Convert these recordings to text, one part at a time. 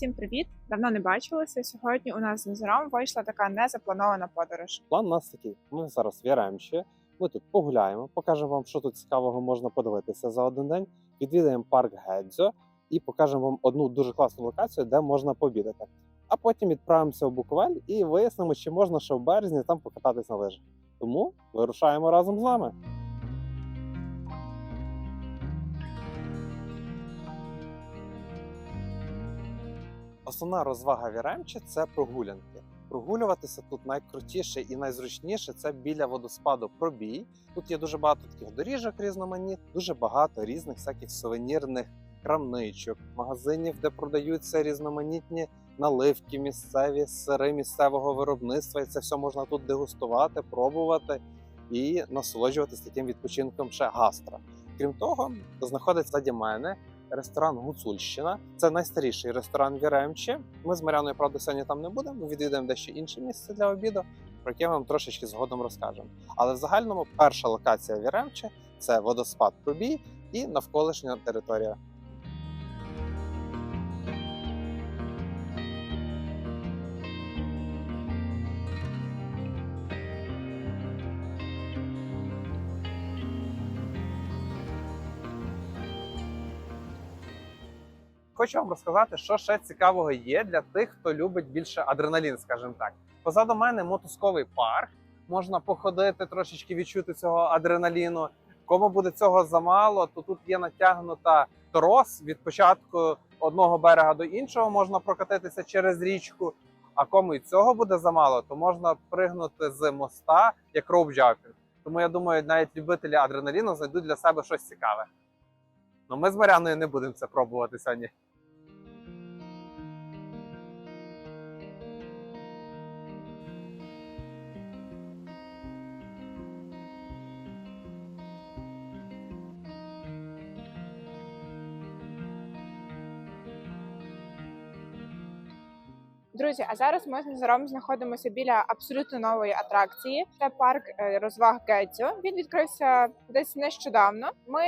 Всім привіт! Давно не бачилися. Сьогодні у нас з Назаром вийшла така незапланована подорож. План у нас такий: ми зараз в Яремчі, ми тут погуляємо, покажемо вам, що тут цікавого можна подивитися за один день. Відвідаємо парк Гедзьо і покажемо вам одну дуже класну локацію, де можна пообідати. А потім відправимося в Буковель і вияснимо, чи можна ще в березні там покататись на лижах. Тому вирушаємо разом з вами. Основна розвага в Яремчі – це прогулянки. Прогулюватися тут найкрутіше і найзручніше це біля водоспаду пробій. Тут є дуже багато таких доріжок різноманітних, дуже багато різних всяких сувенірних крамничок, магазинів, де продаються різноманітні наливки місцеві, сири місцевого виробництва. І це все можна тут дегустувати, пробувати і насолоджуватись таким відпочинком ще гастро. Крім того, знаходиться ззаді мене ресторан Гуцульщина. Це найстаріший ресторан в Яремчі. Ми з Маряною, правда, сьогодні там не будемо. Відвідаємо дещо інше місце для обіду, про яке вам трошечки згодом розкажемо. Але в загальному перша локація в Яремчі це водоспад Пробій і навколишня територія. Хочу вам розказати, що ще цікавого є для тих, хто любить більше адреналін, скажімо так. Позаду мене мотузковий парк. Можна походити, трошечки відчути цього адреналіну. Кому буде цього замало, то тут є натягнута трос від початку одного берега до іншого. Можна прокатитися через річку. А кому і цього буде замало, то можна пригнути з моста як роуп-джампінг. Тому я думаю, навіть любителі адреналіну знайдуть для себе щось цікаве. Ну ми з Маряною не будемо це пробувати сьогодні. Друзі, а зараз ми з Назаром знаходимося біля абсолютно нової атракції. Це парк е, розваг Гетзьо. Він відкрився десь нещодавно. Ми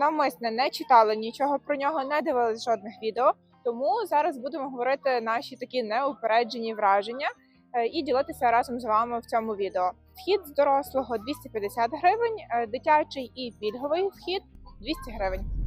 навмисне не читали нічого про нього, не дивились жодних відео. Тому зараз будемо говорити наші такі неупереджені враження е, і ділитися разом з вами в цьому відео. Вхід з дорослого 250 гривень, е, дитячий і пільговий вхід 200 гривень.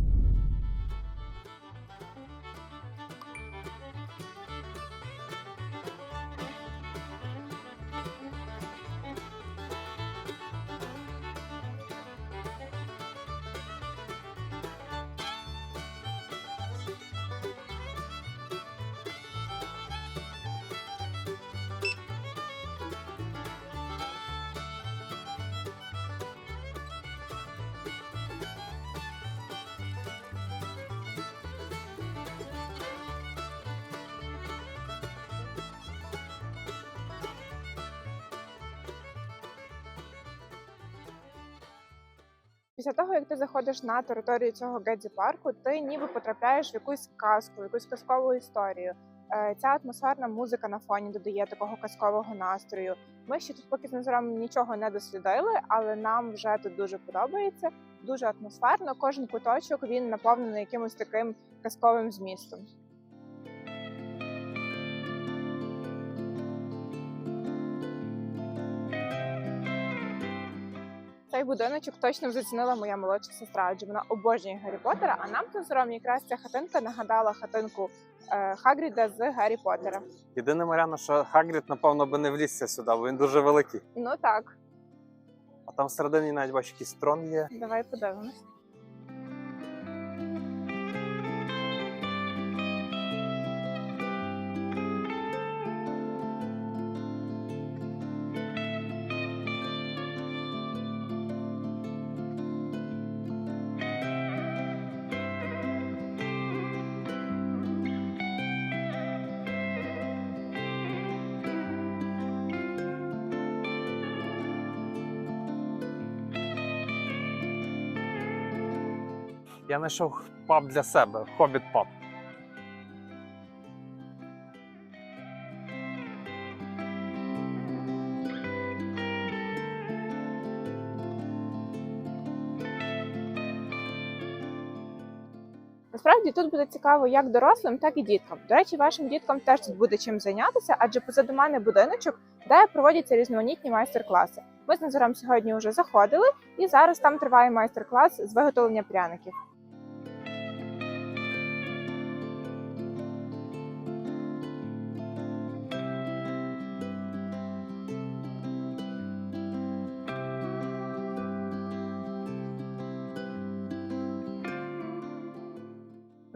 Після того, як ти заходиш на територію цього Гедзі парку, ти ніби потрапляєш в якусь казку, в якусь казкову історію. Е, Ця атмосферна музика на фоні додає такого казкового настрою. Ми ще тут поки з Назаром нічого не дослідили, але нам вже тут дуже подобається. Дуже атмосферно. Кожен куточок він наповнений якимось таким казковим змістом. Цей будиночок точно зацінила моя молодша сестра, адже вона обожнює Гаррі Поттера, А нам тут зором Ром якраз ця хатинка нагадала хатинку е, Хагріда з Гаррі Поттера. Єдине Маряна, що Хагрід, напевно, би не влізся сюди, бо він дуже великий. Ну так, А там всередині навіть бачу, якийсь трон є. давай подивимось. Я знайшов паб для себе, хобіт паб. Насправді тут буде цікаво як дорослим, так і діткам. До речі, вашим діткам теж тут буде чим зайнятися, адже позаду мене будиночок, де проводяться різноманітні майстер-класи. Ми з Назаром сьогодні вже заходили, і зараз там триває майстер-клас з виготовлення пряників.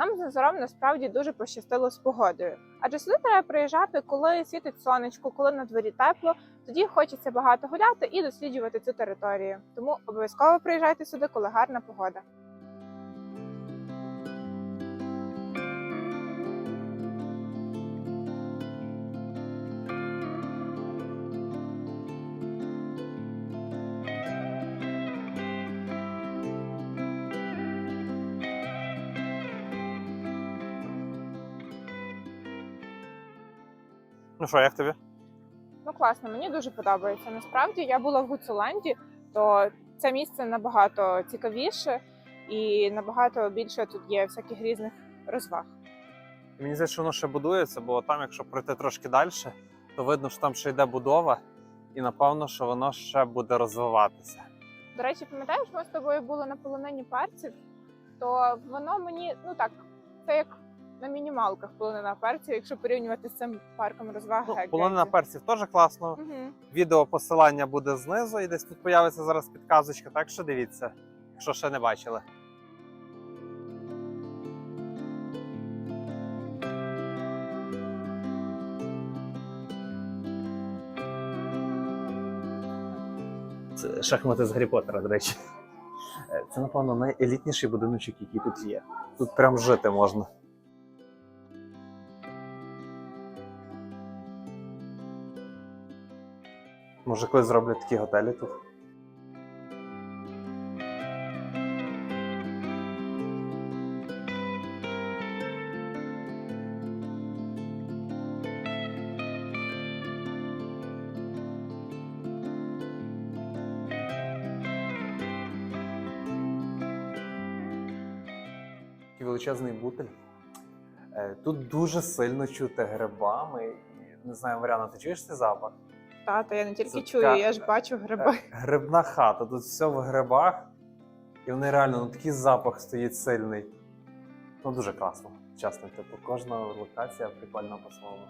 Нам з Назаром насправді дуже пощастило з погодою, адже сюди треба приїжджати, коли світить сонечко, коли на дворі тепло. Тоді хочеться багато гуляти і досліджувати цю територію. Тому обов'язково приїжджайте сюди, коли гарна погода. Ну що, як тобі? Ну класно, мені дуже подобається. Насправді я була в Гуцуленді, то це місце набагато цікавіше і набагато більше тут є всяких різних розваг. Мені здається, що воно ще будується, бо там, якщо пройти трошки далі, то видно, що там ще йде будова, і напевно, що воно ще буде розвиватися. До речі, пам'ятаєш, ми з тобою були на полонині перців, то воно мені ну так, це як на мінімалках полонина перців, якщо порівнювати з цим парком розваг. Ну, полонина перців теж класно. Мгм. Відео посилання буде знизу, і десь тут появиться зараз підказочка. Так що дивіться, якщо ще не бачили. Це шахмати з Гаррі Поттера, до речі. Е, Це, напевно, найелітніший будиночок, який тут є. Тут прям жити можна. Може, колись зроблять такі готелі тут. Величезний бутель. Е, Тут дуже сильно чути грибами. Не знаю, Мар'яна, ти чуєш цей запах? Та, я не тільки Це чую, така- я ж бачу гриби. Е, Грибна хата, тут все в грибах, і вони реально ну, такий запах стоїть сильний. Ну дуже класно. Чесно, типу, кожна локація прикольна по-своєму.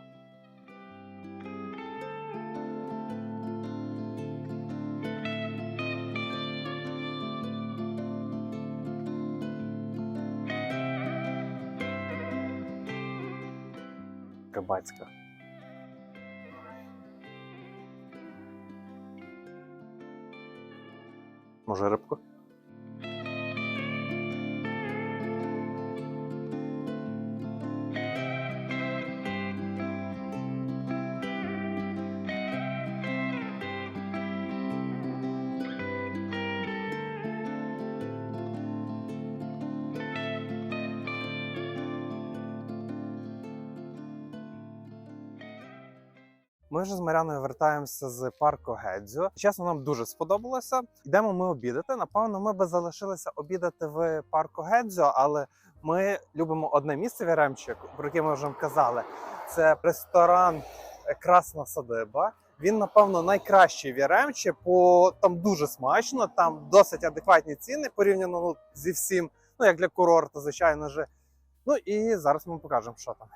Кабацька. Може, рибку? Ми вже з Маряною вертаємося з парку Гедзю. Чесно, нам дуже сподобалося. Йдемо ми обідати. Напевно, ми би залишилися обідати в парку Гедзю, але ми любимо одне місце в Яремчик, про яке ми вже казали. Це ресторан Красна Садиба. Він, напевно, найкращий в Яремчі, бо там дуже смачно, там досить адекватні ціни порівняно ну, зі всім. Ну як для курорту, звичайно ж. Ну і зараз ми покажемо, що там.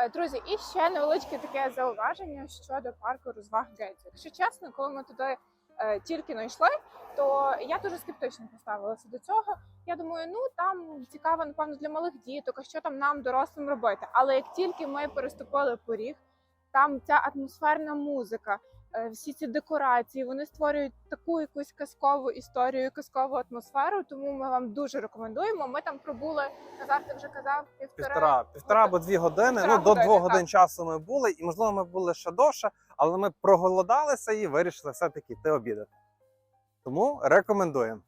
Е, Друзі, і ще невеличке таке зауваження щодо парку розваг Гетзі. Якщо чесно, коли ми туди е, тільки не йшли, то я дуже скептично поставилася до цього. Я думаю, ну там цікаво, напевно, для малих діток, а що там нам, дорослим, робити. Але як тільки ми переступили поріг, там ця атмосферна музика, всі ці декорації, вони створюють таку якусь казкову історію, казкову атмосферу. Тому ми вам дуже рекомендуємо. Ми там пробули, Назар, ти вже казав, півтора. Півтора, півтора або дві години. Півтора ну до двох двох так. годин часу ми були, і можливо ми були ще довше, але ми проголодалися і вирішили все-таки йти обідати. Тому рекомендуємо.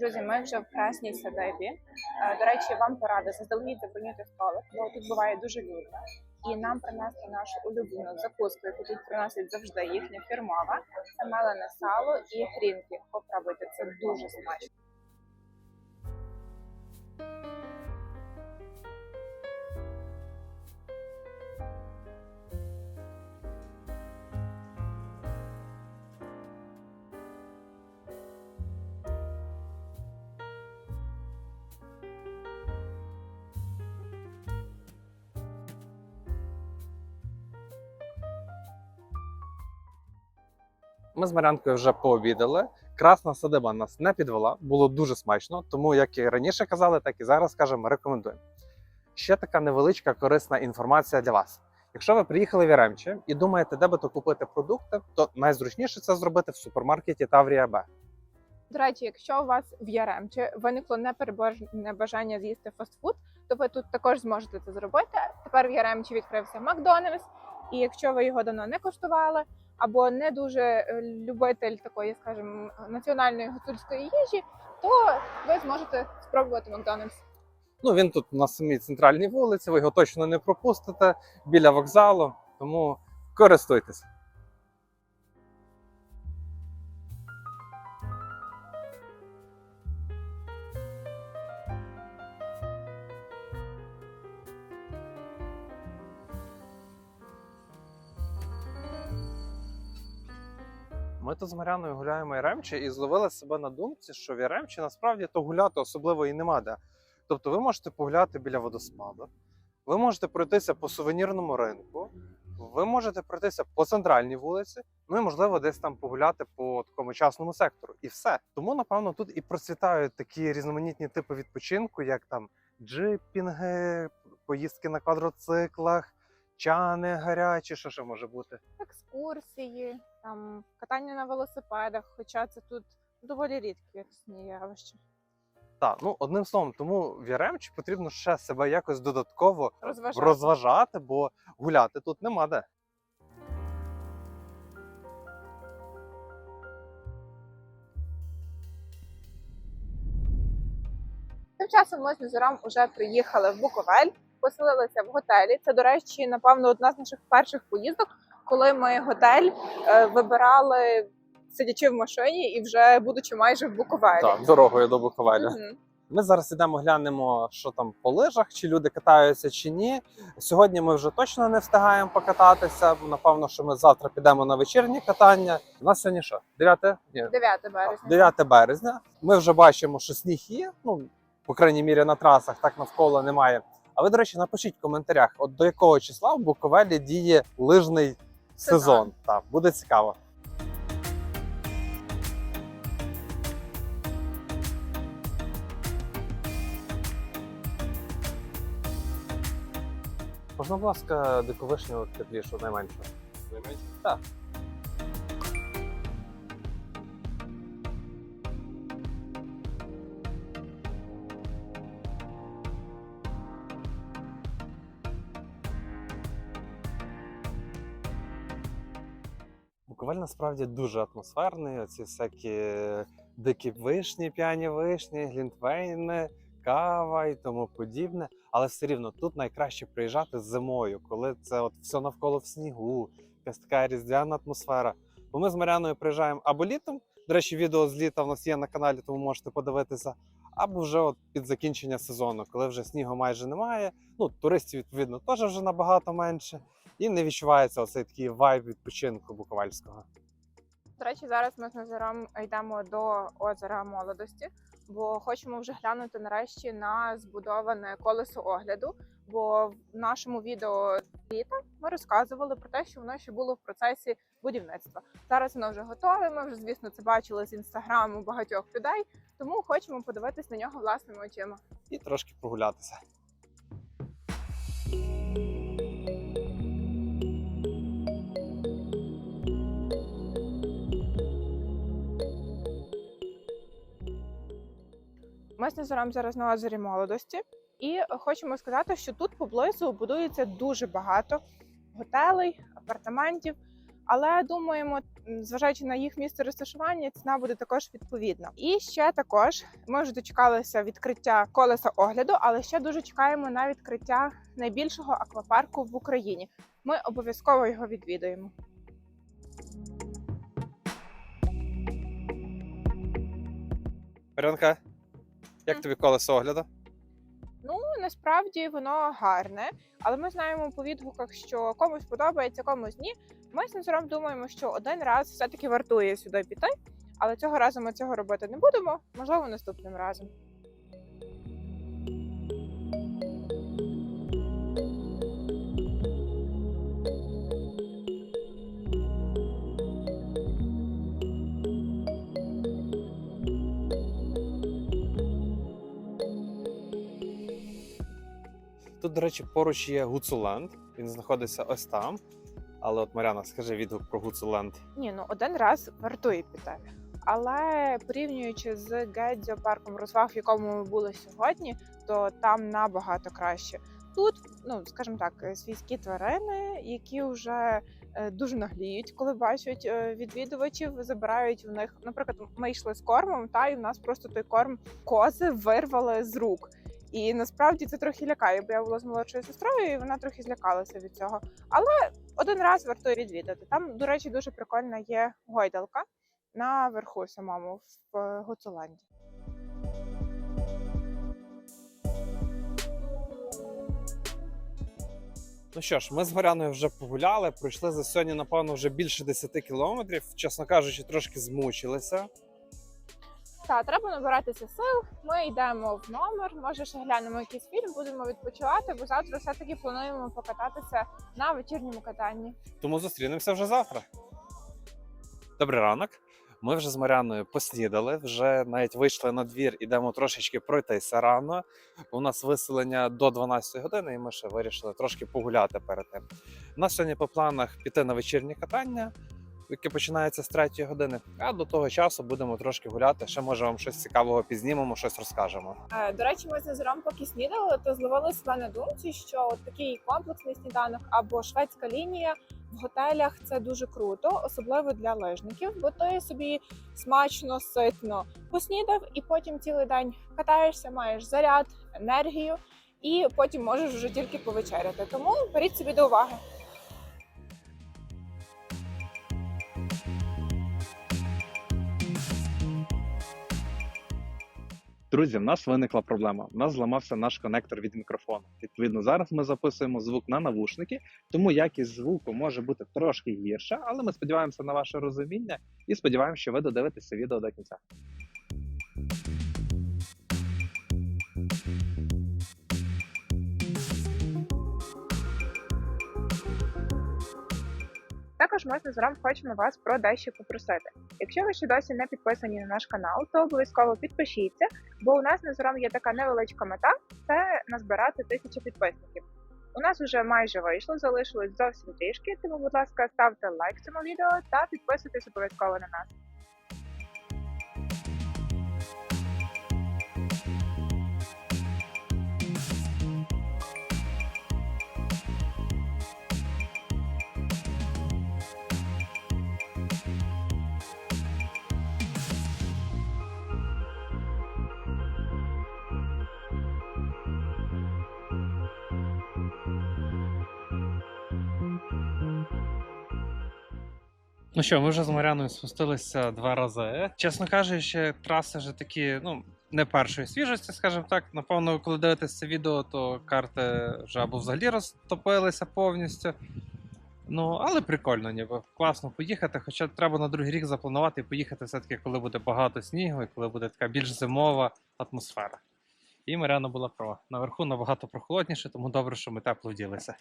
Друзі, ми вже в красній садибі. Е, До речі, вам порада заздалегідь забронювати столик, бо тут буває дуже людно. І нам принесли нашу улюблену закуску, яку тут приносять завжди їхня фірмова. Це мелене сало і хрінки. Попробуйте, це дуже смачно. Ми з Марянкою вже пообідали. Красна садиба нас не підвела, було дуже смачно. Тому, як і раніше казали, так і зараз кажемо, рекомендуємо. Ще така невеличка корисна інформація для вас. Якщо ви приїхали в Яремче і думаєте, де би то купити продукти, то найзручніше це зробити в супермаркеті Таврія Б. До речі, якщо у вас в Яремчі виникло непереборне бажання з'їсти фастфуд, то ви тут також зможете це зробити. Тепер в Яремчі відкрився Макдональдс, і якщо ви його давно не коштували, або не дуже е, любитель такої, скажімо, національної гуцульської їжі, то ви зможете спробувати Макдональдс. Ну він тут на самій центральній вулиці, ви його точно не пропустите біля вокзалу, тому користуйтесь. Ми тут з Маряною гуляємо в Яремчі і зловили себе на думці, що в Яремчі насправді то гуляти особливо і нема де. Тобто ви можете погуляти біля водоспаду, ви можете пройтися по сувенірному ринку, ви можете пройтися по центральній вулиці, ну і можливо десь там погуляти по такому частному сектору. І все. Тому, напевно, тут і процвітають такі різноманітні типи відпочинку, як там джипінги, поїздки на квадроциклах, чани гарячі, що ще може бути. Екскурсії, там катання на велосипедах, хоча це тут доволі рідкі явище. Так, ну одним словом, тому в Яремчі потрібно ще себе якось додатково Розважати. розважати, бо гуляти тут нема де. Тим часом ми з Назаром вже приїхали в Буковель, поселилися в готелі. Це, до речі, напевно, одна з наших перших поїздок, коли ми готель е, вибирали сидячи в машині і вже будучи майже в Буковелі. Так, дорогою до Буковеля. Мгм. Ми зараз ідемо глянемо, що там по лижах, чи люди катаються, чи ні. Сьогодні ми вже точно не встигаємо покататися. Напевно, що ми завтра підемо на вечірнє катання. У нас сьогодні що? 9? Ні, 9 березня. 9 березня. Ми вже бачимо, що сніг є. Ну, по крайній мірі, на трасах, так навколо немає. А ви, до речі, напишіть в коментарях, от до якого числа в Буковелі діє лижний сезон. Сезон. Так, буде цікаво. Можна, будь ласка, диковишню теплішу найменшу. Найменшу? Так. Насправді дуже атмосферний. Оці всякі дикі вишні, п'яні вишні, глінтвейни, кава і тому подібне. Але все рівно тут найкраще приїжджати зимою, коли це от все навколо в снігу, якась така різдвяна атмосфера. Бо ми з Маряною приїжджаємо або літом. До речі, відео з літа в нас є на каналі, тому можете подивитися. Або вже от під закінчення сезону, коли вже снігу майже немає. Ну, туристів, відповідно, теж вже набагато менше. І не відчувається оцей такий вайб відпочинку буковальського. До речі, зараз ми з Назаром йдемо до озера молодості, бо хочемо вже глянути нарешті на збудоване колесо огляду. Бо в нашому відео літа ми розказували про те, що воно ще було в процесі будівництва. Зараз воно вже готове. Ми вже, звісно, це бачили з інстаграму багатьох людей, тому хочемо подивитись на нього власними очима. І трошки прогулятися. Ми з Назаром зараз на озері молодості, і хочемо сказати, що тут поблизу будується дуже багато готелей, апартаментів. Але думаємо, зважаючи на їх місце розташування, ціна буде також відповідна. І ще також ми вже дочекалися відкриття колеса огляду, але ще дуже чекаємо на відкриття найбільшого аквапарку в Україні. Ми обов'язково його відвідаємо. Марянка, як тобі колесо огляду? Ну насправді воно гарне, але ми знаємо по відгуках, що комусь подобається, комусь ні. Ми з сенсором думаємо, що один раз все-таки вартує сюди піти, але цього разу ми цього робити не будемо. Можливо, наступним разом. Тут, до речі, поруч є Гуцуленд. Він знаходиться ось там. Але от Маряна, скажи відгук про Гуцуленд. Ні, ну один раз вартує піти. Але порівнюючи з Гедзьо парком розваг, в якому ми були сьогодні, то там набагато краще. Тут, ну скажімо так, свійські тварини, які вже е, дуже нагліють, коли бачать е, відвідувачів, забирають в них. Наприклад, ми йшли з кормом, та і в нас просто той корм кози вирвали з рук. І насправді це трохи лякає, бо я була з молодшою сестрою, і вона трохи злякалася від цього. Але один раз вартує відвідати. Там, до речі, дуже прикольна є гойдалка наверху самому в Гуцуленді. Ну що ж, ми з Горяною вже погуляли, пройшли за сьогодні, напевно, вже більше 10 кілометрів. Чесно кажучи, трошки змучилися. Та треба набиратися сил. Ми йдемо в номер. Може, ще глянемо якийсь фільм, будемо відпочивати, бо завтра все-таки плануємо покататися на вечірньому катанні. Тому зустрінемося вже завтра. Добрий ранок. Ми вже з Маряною поснідали, вже навіть вийшли на двір, ідемо трошечки пройтися рано. У нас виселення до 12 години, і ми ще вирішили трошки погуляти перед тим. У нас сьогодні по планах піти на вечірнє катання, яке починається з 3 години. А до того часу будемо трошки гуляти. Ще може вам щось цікавого пізнімемо, щось розкажемо. Е, До речі, ми з Назаром поки снідали, то зловили себе на думці, що от такий комплексний сніданок або шведська лінія в готелях це дуже круто, особливо для лижників, бо ти собі смачно, ситно поснідав, і потім цілий день катаєшся, маєш заряд, енергію, і потім можеш вже тільки повечеряти. Тому беріть собі до уваги. Друзі, в нас виникла проблема. У нас зламався наш конектор від мікрофону. Відповідно, зараз ми записуємо звук на навушники, тому якість звуку може бути трошки гірша, але ми сподіваємося на ваше розуміння і сподіваємося, що ви додивитеся відео до кінця. Також ми з Ром хочемо вас про дещо попросити. Якщо ви ще досі не підписані на наш канал, то обов'язково підпишіться, бо у нас на Назаром є така невеличка мета це назбирати тисячу підписників. У нас вже майже вийшло, залишилось зовсім трішки, тому, будь ласка, ставте лайк цьому відео та підписуйтесь обов'язково на нас. Ну що, ми вже з Маряною спустилися два рази. Чесно кажучи, траси вже такі, ну, не першої свіжості, скажімо так. Напевно, коли дивитесь це відео, то карти вже або взагалі розтопилися повністю. Ну, але прикольно, ніби класно поїхати. Хоча треба на другий рік запланувати і поїхати все-таки, коли буде багато снігу і коли буде така більш зимова атмосфера. І Маряна була права. Наверху набагато прохолодніше, тому добре, що ми тепло вділися.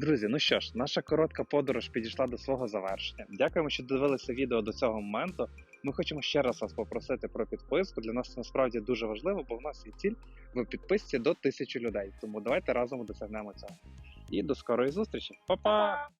Друзі, ну що ж, наша коротка подорож підійшла до свого завершення. Дякуємо, що дивилися відео до цього моменту. Ми хочемо ще раз вас попросити про підписку. Для нас це насправді дуже важливо, бо в нас є ціль в підписці до тисячі людей. Тому давайте разом досягнемо цього. І до скорої зустрічі. Па-па!